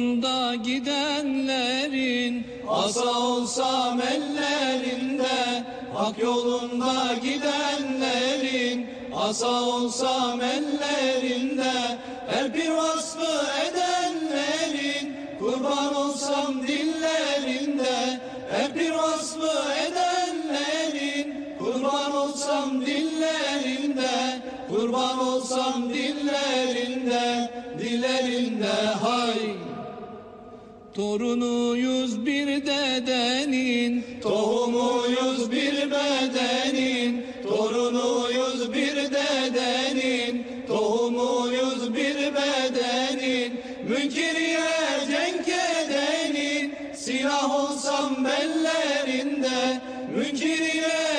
Da gidenlerin asa olsam ellerinde Hak yolunda gidenlerin asa olsam ellerinde Her bir vasfı edenlerin kurban olsam dillerinde. Her bir vasfı edenlerin kurban olsam dillerinde. Kurban olsam dillerinde dillerinde hay Torunuyuz bir dedenin, tohumuyuz bir bedenin, torunuyuz bir dedenin, tohumuyuz bir bedenin, münkiriye cenk edenin, silah olsam bellerinde, münkiriye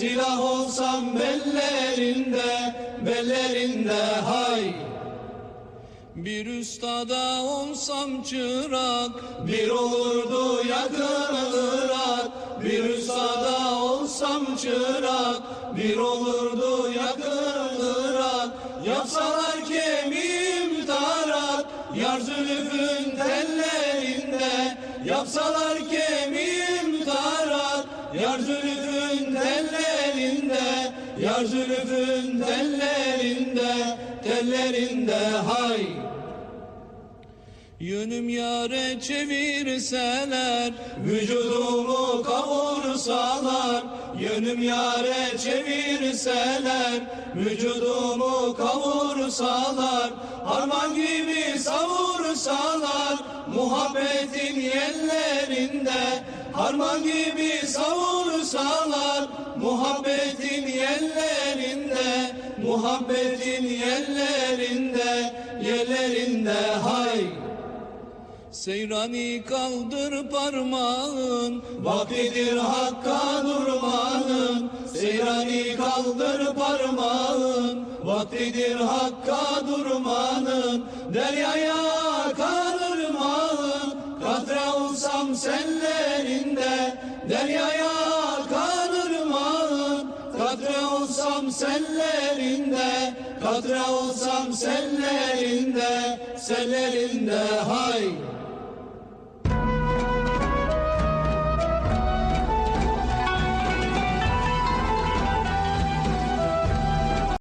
silah olsam bellerinde, bellerinde hay. Bir ustada olsam çırak, bir olurdu yakın. Bir ustada olsam çırak, bir olurdu yakın. Yapsalar kemiğim tarak, yar zülfün tellerinde. Yapsalar kemiğim yar zülfün tellerinde. Yar zülfün tellerinde, tellerinde hay. Yönüm yare çevirseler, vücudumu kavursalar. Yönüm yare çevirseler, vücudumu kavursalar. Harman gibi savursalar, muhabbetin yerlerinde. Harman gibi savursalar, muhabbetin yerlerinde. Muhabbetin yerlerinde, yerlerinde hay. Seyrani kaldır parmağın Vaktidir hakka durmanın Seyrani kaldır parmağın Vaktidir hakka durmanın Deryaya Deryaya kanırmağın Katre olsam senlerinde Katre olsam senlerinde Sellerinde hay